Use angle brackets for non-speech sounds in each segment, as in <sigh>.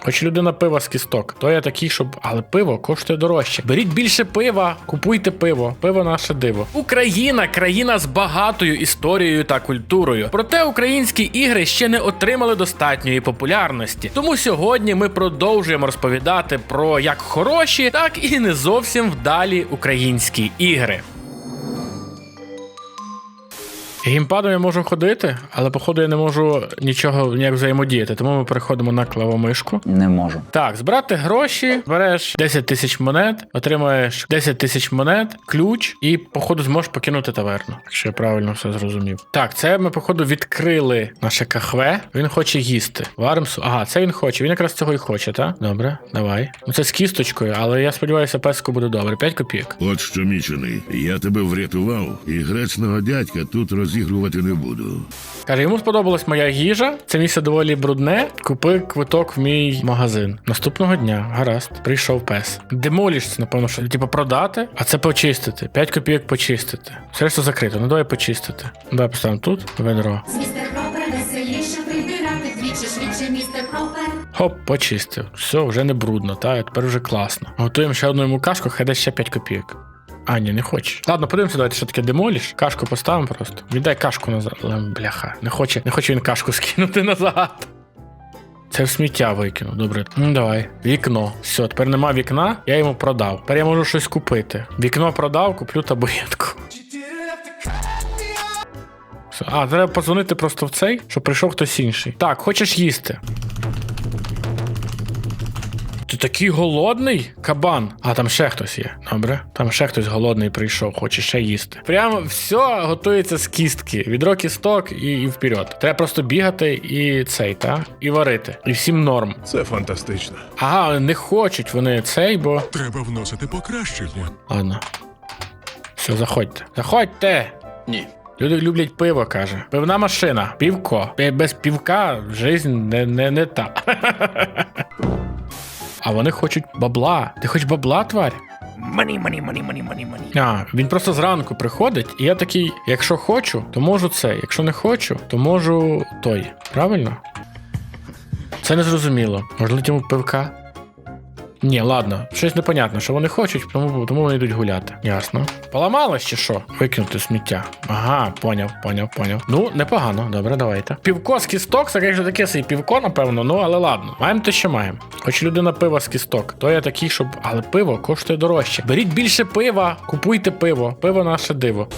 Хоч людина пива з кісток, то я такий, щоб. Але пиво коштує дорожче. Беріть більше пива, купуйте пиво. Пиво наше диво. Україна країна з багатою історією та культурою. Проте українські ігри ще не отримали достатньої популярності. Тому сьогодні ми продовжуємо розповідати про як хороші, так і не зовсім вдалі українські ігри. Геймпадом я можу ходити, але походу я не можу нічого ніяк взаємодіяти, тому ми переходимо на клавомишку. Не можу. Так, збирати гроші, береш 10 тисяч монет, отримаєш 10 тисяч монет, ключ, і, походу, зможеш покинути таверну, якщо я правильно все зрозумів. Так, це ми, походу, відкрили наше кахве. Він хоче їсти. Варимсу. Ага, це він хоче. Він якраз цього і хоче, так? Добре, давай. Ну це з кісточкою, але я сподіваюся, песку буде добре. 5 копійок. От що мічений, я тебе врятував, і гречного дядька тут розігрувати не буду. Каже, йому сподобалась моя їжа. Це місце доволі брудне. Купи квиток в мій магазин. Наступного дня, гаразд, прийшов пес. Демоліш, напевно, що типу продати, а це почистити. 5 копійок почистити. Все решта закрито. Ну давай почистити. Давай поставимо тут ведро. Містер Пропер веселіше прибирати вдвічі швидше, містер Пропер. Хоп, почистив. Все, вже не брудно, та тепер вже класно. Готуємо ще одну йому кашку, хай дасть ще 5 копійок. А, ні, не хоче. Ладно, подивимося, давайте, що таке демоліш. Кашку поставимо просто. Віддай кашку назад. Бляха. Не хоче, не хоче він кашку <laughs> скинути назад. Це в сміття викинув. Добре. Ну давай. Вікно. Все, тепер нема вікна, я йому продав. Тепер я можу щось купити. Вікно продав, куплю табуретку. А, треба подзвонити просто в цей, щоб прийшов хтось інший. Так, хочеш їсти? Такий голодний кабан. А там ще хтось є. Добре. Там ще хтось голодний прийшов, хоче ще їсти. Прямо все готується з кістки. Відро кісток і, і вперед. Треба просто бігати і цей, та? І варити. І всім норм. Це фантастично. Ага, не хочуть вони цей, бо. Треба вносити покращення. Ладно. Все, заходьте. Заходьте! Ні. Люди люблять пиво, каже. Пивна машина, півко. Без півка жизнь не, не, не та. <laughs> А вони хочуть бабла. Ти хочеш бабла, тварь? Мані, мані, мані, мані, мані, мані. А, він просто зранку приходить, і я такий, якщо хочу, то можу це. Якщо не хочу, то можу той. Правильно? Це не зрозуміло. Можливо, йому пивка? Ні, ладно, щось непонятно, що вони хочуть, тому, тому вони йдуть гуляти. Ясно. Поламалось чи що? Викинути сміття. Ага, поняв, поняв, поняв. Ну, непогано, добре, давайте. Півко з кісток, це, звісно, таке собі півко, напевно, ну але ладно. Маємо те, що маємо. Хоч людина пива з кісток, то я такий, щоб. Але пиво коштує дорожче. Беріть більше пива, купуйте пиво. Пиво наше диво.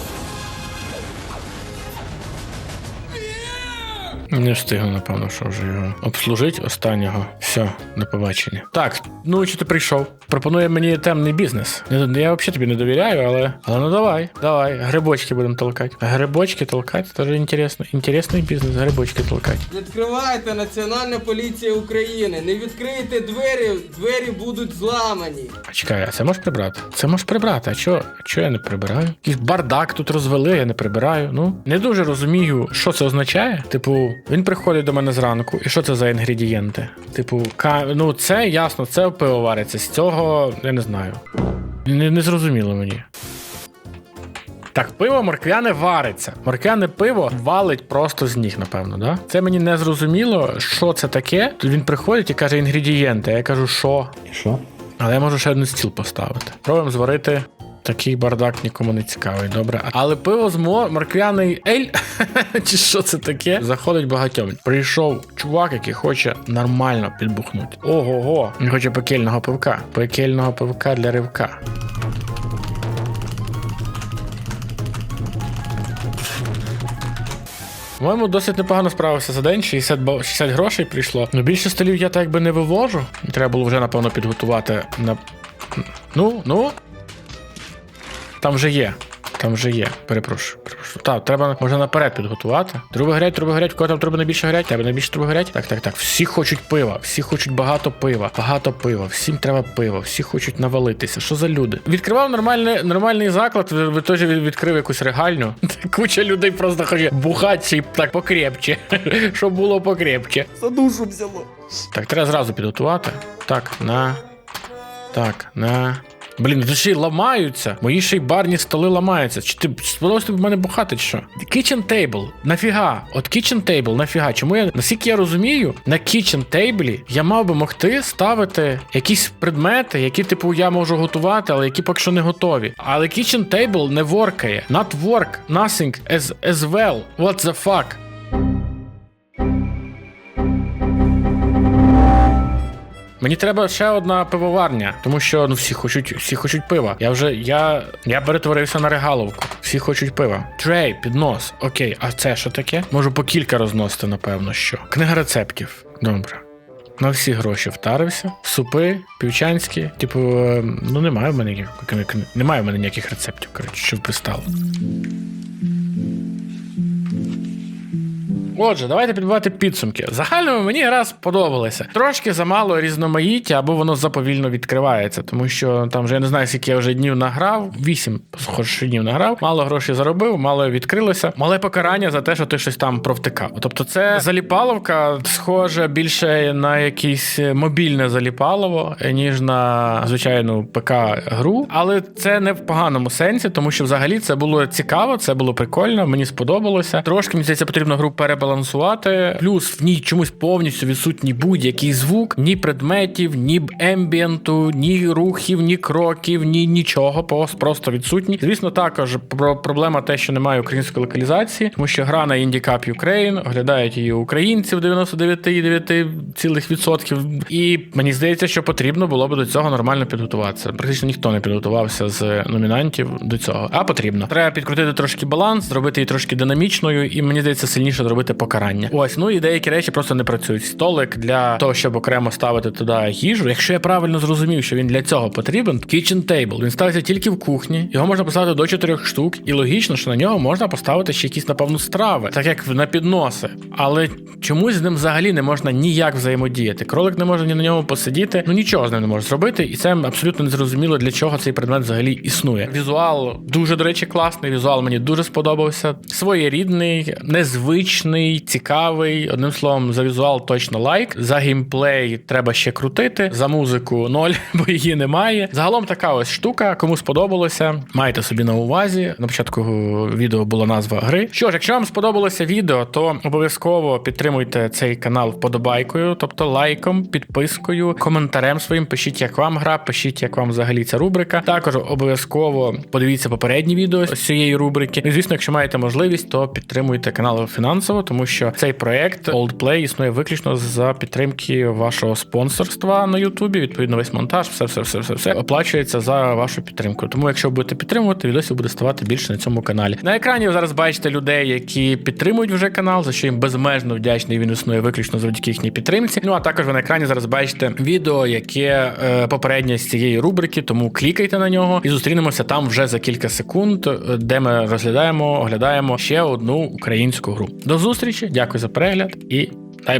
Не встигну, напевно, що вже його обслужить останнього. Все, до побачення. Так, ну чи ти прийшов? Пропонує мені темний бізнес. Не- Я взагалі тобі не довіряю, але. Але ну давай, давай, грибочки будемо толкати. Грибочки толкати, теж інтересно. Інтересний бізнес, грибочки толкати. Відкривайте Національна поліція України. Не відкриєте двері, двері будуть зламані. А чекай, а це можеш прибрати? Це можеш прибрати. А чо, чо я не прибираю? Якийсь бардак тут розвели, я не прибираю. Ну, не дуже розумію, що це означає. Типу, він приходить до мене зранку, і що це за інгредієнти? Типу, ка... ну це ясно, це пиво вариться. З цього я не знаю. Не, не зрозуміло мені. Так, пиво морквяне вариться. Морквяне пиво валить просто з ніг, напевно, да? Це мені не зрозуміло, що це таке. Тут він приходить і каже інгредієнти. Я кажу, що? І що? Але я можу ще один стіл поставити. Пробуємо зварити. Такий бардак нікому не цікавий, добре. Але пиво з мо... морквяний ель, <laughs> чи що це таке? Заходить багатьом. Прийшов чувак, який хоче нормально підбухнути. Ого-го. Він хоче пекельного пивка. Пекельного пивка для ривка. По-моєму, досить непогано справився за день. 60, 60 грошей прийшло. Ну більше столів я так якби не вивожу. Треба було вже, напевно, підготувати на. Ну, ну. Там вже є. Там вже є. Перепрошую. перепрошую. Так, треба може наперед підготувати. Труби горять, труби горять, кого там труби найбільше горять, тебе найбільше труби горять. Так, так, так. Всі хочуть пива, всі хочуть багато пива, багато пива, всім треба пива, всі хочуть навалитися. Що за люди? Відкривав нормальний, нормальний заклад, в- теж від- відкрив якусь регальню. <laughs> Куча людей просто хоче бухати і так покрепче. <laughs> Щоб було покрепче. За душу взяло. Так, треба зразу підготувати. Так, на. Так, на. Блін, тут ще й ламаються. Мої ще й барні столи ламаються. Чи ти сподобалось тобі в мене бухати, чи що? Kitchen table. Нафіга? От kitchen table, нафіга? Чому я, наскільки я розумію, на kitchen table я мав би могти ставити якісь предмети, які, типу, я можу готувати, але які поки що не готові. Але kitchen table не воркає. Not work, nothing as, as well. What the fuck? Мені треба ще одна пивоварня, тому що ну всі хочуть, всі хочуть пива. Я вже я, я перетворився на регаловку. Всі хочуть пива. Трей, піднос. Окей, а це що таке? Можу по кілька розносити, напевно, що. Книга рецептів. Добре. На всі гроші втарився. Супи, півчанські. Типу, е, ну немає в мене ніяких, немає в мене ніяких рецептів, коротше, що пристало. Отже, давайте підбивати підсумки. Загально мені гра сподобалася. Трошки замало різноманіття, або воно заповільно відкривається, тому що там вже я не знаю, скільки я вже днів награв. Вісім схоже, днів награв. Мало грошей заробив, мало відкрилося. Мале покарання за те, що ти щось там провтикав. Тобто, це заліпаловка схоже більше на якесь мобільне заліпалово, ніж на звичайну ПК-гру. Але це не в поганому сенсі, тому що взагалі це було цікаво, це було прикольно, мені сподобалося. Трошки мені здається, потрібно гру перебалансувати. Плюс в ній чомусь повністю відсутній будь-який звук, ні предметів, ні ембієнту, ні рухів, ні кроків, ні нічого. Просто відсутні. Звісно, також про проблема те, що немає української локалізації, тому що гра на Cup Ukraine, оглядають її українці в 99,9%. І мені здається, що потрібно було б до цього нормально підготуватися. Практично ніхто не підготувався з номінантів до цього. А потрібно. Треба підкрутити трошки баланс, зробити її трошки динамічною, і мені здається, сильніше зробити покарання. Ось, ну і деякі речі просто не працюють. Столик для того, щоб окремо ставити туди їжу. Якщо я правильно зрозумів, що він для цього потрібен, kitchen table. Він ставиться тільки в кухні. Його можна поставити до чотирьох штук, і логічно, що на нього можна поставити ще якісь, напевно, страви, так як на підноси. Але чомусь з ним взагалі не можна ніяк взаємодіяти. Кролик не може ні на ньому посидіти, ну нічого з ним не може зробити, і це абсолютно незрозуміло, для чого цей предмет взагалі існує. Візуал дуже, до речі, класний. Візуал мені дуже сподобався. Своєрідний, незвичний, цікавий. Одним словом, за візуал точно лайк. За геймплей треба ще крутити. За музику <laughs> ноль, бо її немає. Загалом така ось штука. Кому сподобалося, майте собі на увазі. На початку відео була назва гри. Що ж, якщо вам сподобалося відео, то обов'язково підтримуйте цей канал вподобайкою, тобто лайком, підпискою, коментарем своїм. Пишіть, як вам гра, пишіть, як вам взагалі ця рубрика. Також обов'язково подивіться попередні відео з цієї рубрики. І, звісно, якщо маєте можливість, то підтримуйте канал фінансово, тому що цей проект Old Play існує виключно за підтримки вашого спонсорства на Ютубі. Відповідно, весь монтаж, все, все, все, все, все оплачується за вашу підтримку. Тому, якщо будете підтримувати, відосів буде ставати більше на цьому каналі. На екрані ви зараз бачите людей, які підтримують вже канал, за що їм безмежно вдячний. Він існує виключно завдяки їхній підтримці. Ну а також ви на екрані зараз бачите відео, яке е, попереднє з цієї рубрики, тому клікайте на нього і зустрінемося там вже за кілька секунд, е, де ми розглядаємо, оглядаємо ще одну українську гру. До зустрічі, дякую за перегляд і дай Бог.